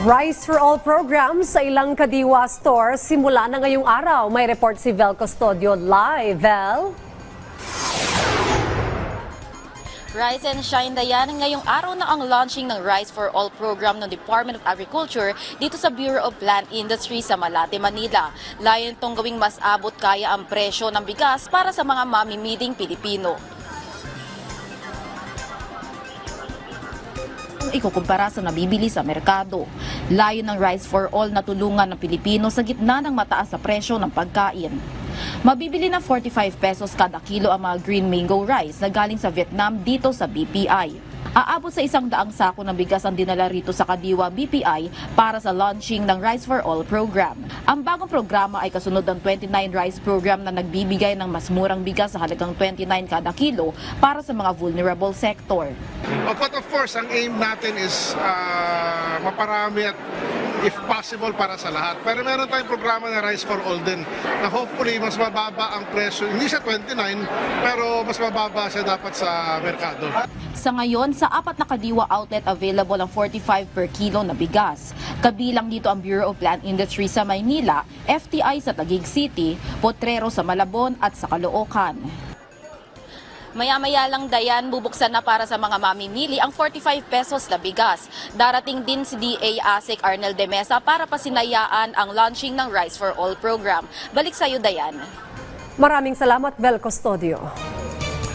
Rice for All program sa ilang Kadiwa stores simula na ngayong araw. May report si Vel Custodio live. Vel? Rise and Shine Dayan, ngayong araw na ang launching ng Rice for All program ng Department of Agriculture dito sa Bureau of Plant Industry sa Malate, Manila. Layon itong gawing mas abot kaya ang presyo ng bigas para sa mga mamimiding Pilipino. Kung ikukumpara sa nabibili sa merkado. Layo ng Rice for All na tulungan ng Pilipino sa gitna ng mataas na presyo ng pagkain. Mabibili ng 45 pesos kada kilo ang mga green mango rice na galing sa Vietnam dito sa BPI. Aabot sa isang daang sako ng bigas ang dinala rito sa Kadiwa BPI para sa launching ng Rice for All program. Ang bagong programa ay kasunod ng 29 rice program na nagbibigay ng mas murang bigas sa halagang 29 kada kilo para sa mga vulnerable sector. But of course, ang aim natin is uh, maparami at if possible para sa lahat. Pero meron tayong programa na Rice for All din na hopefully mas mababa ang presyo. Hindi siya 29 pero mas mababa siya dapat sa merkado. Sa ngayon, sa apat na kadiwa outlet available ang 45 per kilo na bigas. Kabilang dito ang Bureau of Plant Industry sa Maynila, FTI sa Taguig City, Potrero sa Malabon at sa Caloocan. Maya-maya lang dayan, bubuksan na para sa mga mamimili ang 45 pesos na bigas. Darating din si DA ASIC Arnel de Mesa para pasinayaan ang launching ng Rice for All program. Balik sa iyo, Dayan. Maraming salamat, Vel Custodio.